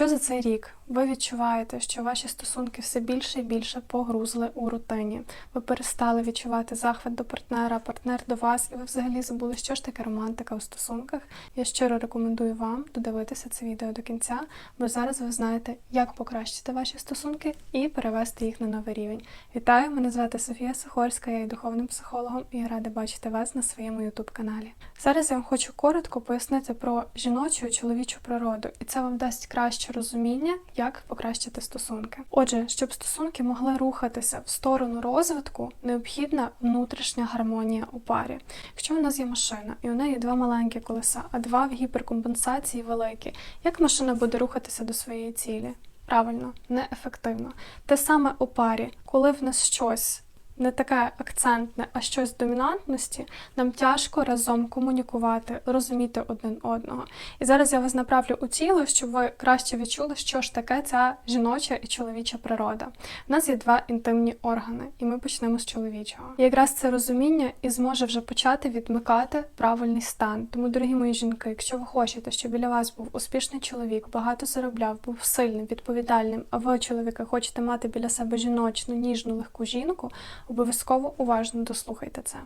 Якщо за цей рік ви відчуваєте, що ваші стосунки все більше і більше погрузли у рутині, ви перестали відчувати захват до партнера, партнер до вас, і ви взагалі забули, що ж таке романтика у стосунках, я щиро рекомендую вам додивитися це відео до кінця, бо зараз ви знаєте, як покращити ваші стосунки і перевести їх на новий рівень. Вітаю! Мене звати Софія Сухорська, я є духовним психологом і я рада бачити вас на своєму youtube каналі. Зараз я вам хочу коротко пояснити про жіночу і чоловічу природу, і це вам дасть краще розуміння, як покращити стосунки. Отже, щоб стосунки могли рухатися в сторону розвитку, необхідна внутрішня гармонія у парі. Якщо у нас є машина, і у неї два маленькі колеса, а два в гіперкомпенсації великі, як машина буде рухатися до своєї цілі? Правильно, неефективно. Те саме у парі, коли в нас щось не таке акцентне, а щось домінантності, нам тяжко разом комунікувати, розуміти один одного. І зараз я вас направлю у тіло, щоб ви краще відчули, що ж таке ця жіноча і чоловіча природа. У нас є два інтимні органи, і ми почнемо з чоловічого. І якраз це розуміння і зможе вже почати відмикати правильний стан. Тому, дорогі мої жінки, якщо ви хочете, щоб біля вас був успішний чоловік, багато заробляв, був сильним, відповідальним, а ви, чоловіки, хочете мати біля себе жіночну, ніжну, легку жінку. Обов'язково уважно дослухайте це.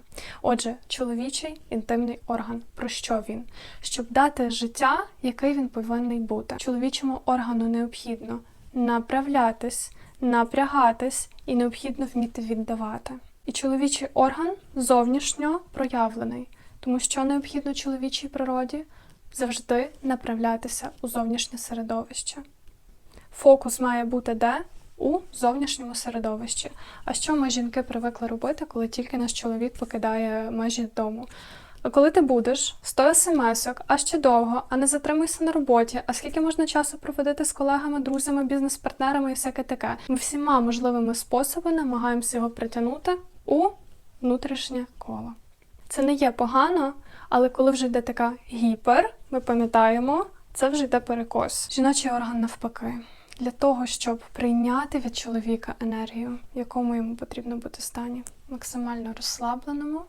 Отже, чоловічий інтимний орган. Про що він? Щоб дати життя, який він повинен бути. Чоловічому органу необхідно направлятись, напрягатись і необхідно вміти віддавати. І чоловічий орган зовнішньо проявлений, тому що необхідно чоловічій природі завжди направлятися у зовнішнє середовище. Фокус має бути де? У зовнішньому середовищі. А що ми жінки привикли робити, коли тільки наш чоловік покидає межі дому? Коли ти будеш 100 смс-ок, а ще довго, а не затримуйся на роботі, а скільки можна часу проводити з колегами, друзями, бізнес-партнерами і всяке таке, ми всіма можливими способами намагаємося його притягнути у внутрішнє коло. Це не є погано, але коли вже йде така гіпер, ми пам'ятаємо, це вже йде перекос. Жіночий орган навпаки для того, щоб прийняти від чоловіка енергію, в якому йому потрібно бути в стані, максимально розслабленому,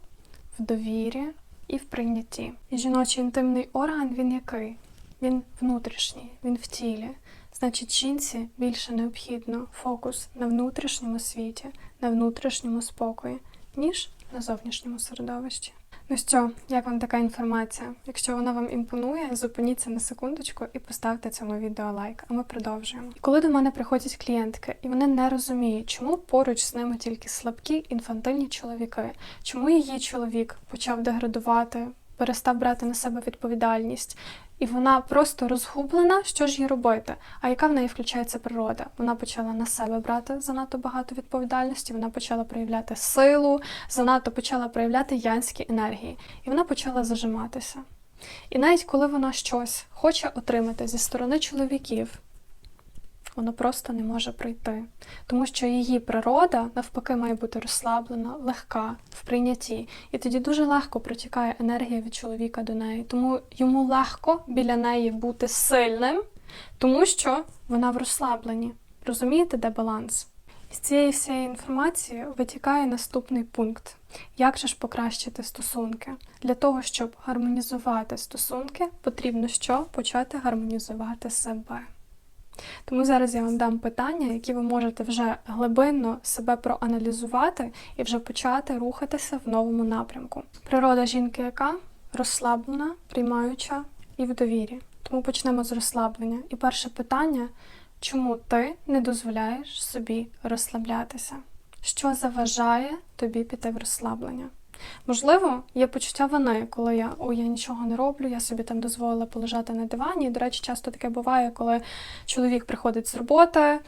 в довірі і в прийнятті. І жіночий інтимний орган він який? Він внутрішній, він в тілі. Значить, жінці більше необхідно фокус на внутрішньому світі, на внутрішньому спокої, ніж на зовнішньому середовищі. Ну що, як вам така інформація? Якщо вона вам імпонує, зупиніться на секундочку і поставте цьому відео лайк, а ми продовжуємо. Коли до мене приходять клієнтки, і вони не розуміють, чому поруч з ними тільки слабкі інфантильні чоловіки, чому її чоловік почав деградувати, перестав брати на себе відповідальність. І вона просто розгублена, що ж їй робити. А яка в неї включається природа? Вона почала на себе брати занадто багато відповідальності, вона почала проявляти силу, занадто почала проявляти янські енергії, і вона почала зажиматися. І навіть коли вона щось хоче отримати зі сторони чоловіків, воно просто не може прийти, тому що її природа навпаки має бути розслаблена, легка в прийнятті, і тоді дуже легко протікає енергія від чоловіка до неї. Тому йому легко біля неї бути сильним, тому що вона в розслабленні. Розумієте, де баланс? З цієї всієї інформації витікає наступний пункт: як же ж покращити стосунки? Для того, щоб гармонізувати стосунки, потрібно що почати гармонізувати себе. Тому зараз я вам дам питання, які ви можете вже глибинно себе проаналізувати і вже почати рухатися в новому напрямку. Природа жінки, яка розслаблена, приймаюча і в довірі. Тому почнемо з розслаблення. І перше питання: чому ти не дозволяєш собі розслаблятися? Що заважає тобі піти в розслаблення? Можливо, є почуття вини, коли я о, я нічого не роблю, я собі там дозволила полежати на дивані. До речі, часто таке буває, коли чоловік приходить з роботи, е,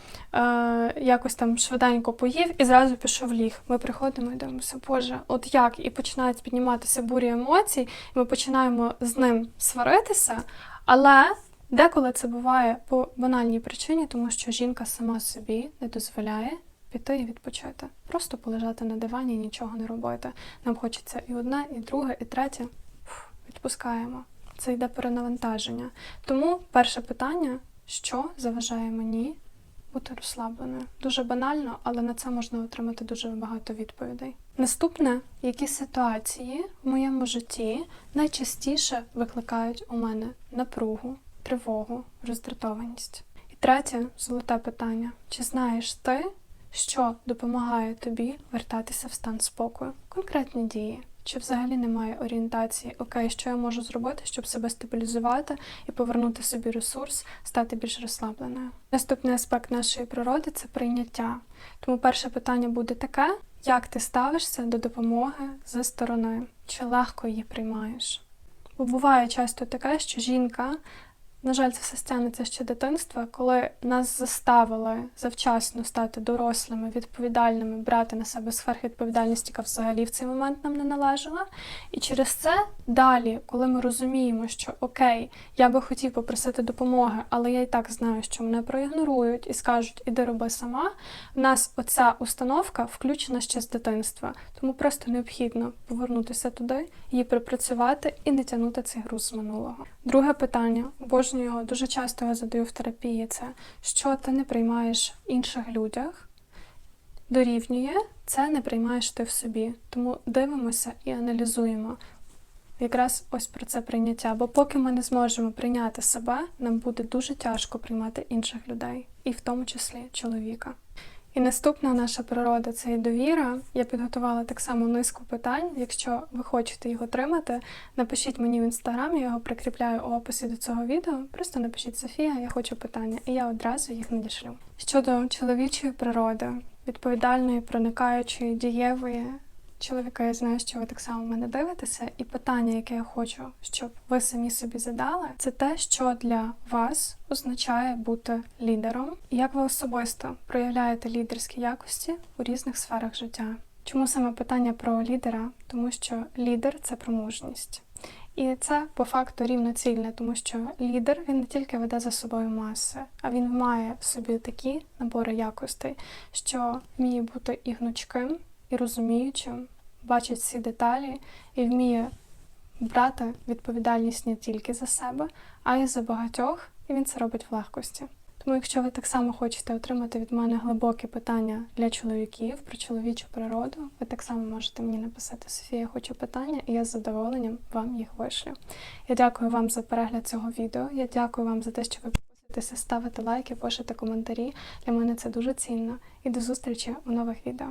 якось там швиденько поїв і зразу пішов ліг. Ми приходимо і дивимося, Боже, от як? І починають підніматися бурі емоцій, і ми починаємо з ним сваритися, але. Деколи це буває по банальній причині, тому що жінка сама собі не дозволяє піти і відпочити. Просто полежати на дивані і нічого не робити. Нам хочеться і одне, і друге, і третє. Фух, відпускаємо. Це йде перенавантаження. Тому перше питання: що заважає мені бути розслабленою? Дуже банально, але на це можна отримати дуже багато відповідей. Наступне, які ситуації в моєму житті найчастіше викликають у мене напругу, тривогу, роздратованість. І третє золоте питання: чи знаєш ти, що допомагає тобі вертатися в стан спокою? Конкретні дії. Чи взагалі немає орієнтації, окей, що я можу зробити, щоб себе стабілізувати і повернути собі ресурс, стати більш розслабленою? Наступний аспект нашої природи це прийняття. Тому перше питання буде таке: як ти ставишся до допомоги зі сторони? Чи легко її приймаєш? Бо буває часто таке, що жінка, на жаль, це все стягнеться ще дитинства, коли нас заставили завчасно стати дорослими, відповідальними, брати на себе сфер відповідальності, яка взагалі в цей момент нам не належала. І через це далі, коли ми розуміємо, що окей, я би хотів попросити допомоги, але я і так знаю, що мене проігнорують і скажуть, іди роби сама. В нас оця установка включена ще з дитинства, тому просто необхідно повернутися туди, її припрацювати і не тягнути цей груз з минулого. Друге питання, обожнюю його, дуже часто я задаю в терапії, це що ти не приймаєш в інших людях, дорівнює, це не приймаєш ти в собі. Тому дивимося і аналізуємо. Якраз ось про це прийняття. Бо поки ми не зможемо прийняти себе, нам буде дуже тяжко приймати інших людей, і в тому числі чоловіка. І наступна наша природа це і довіра. Я підготувала так само низку питань. Якщо ви хочете їх отримати, напишіть мені в інстаграм, я його прикріпляю у описі до цього відео. Просто напишіть Софія, я хочу питання, і я одразу їх надішлю. Щодо чоловічої природи, відповідальної, проникаючої, дієвої. Чоловіка, я знаю, що ви так само мене дивитеся, і питання, яке я хочу, щоб ви самі собі задали, це те, що для вас означає бути лідером, і як ви особисто проявляєте лідерські якості у різних сферах життя. Чому саме питання про лідера? Тому що лідер це про мужність. І це по факту рівноцільне, тому що лідер він не тільки веде за собою маси, а він має в собі такі набори якостей, що вміє бути і гнучким, і розуміючим, бачить всі деталі і вміє брати відповідальність не тільки за себе, а й за багатьох, і він це робить в легкості. Тому, якщо ви так само хочете отримати від мене глибокі питання для чоловіків про чоловічу природу, ви так само можете мені написати Софія, хочу питання, і я з задоволенням вам їх вишлю. Я дякую вам за перегляд цього відео. Я дякую вам за те, що ви підписуєтеся, ставите лайки, пишете коментарі. Для мене це дуже цінно. І до зустрічі у нових відео.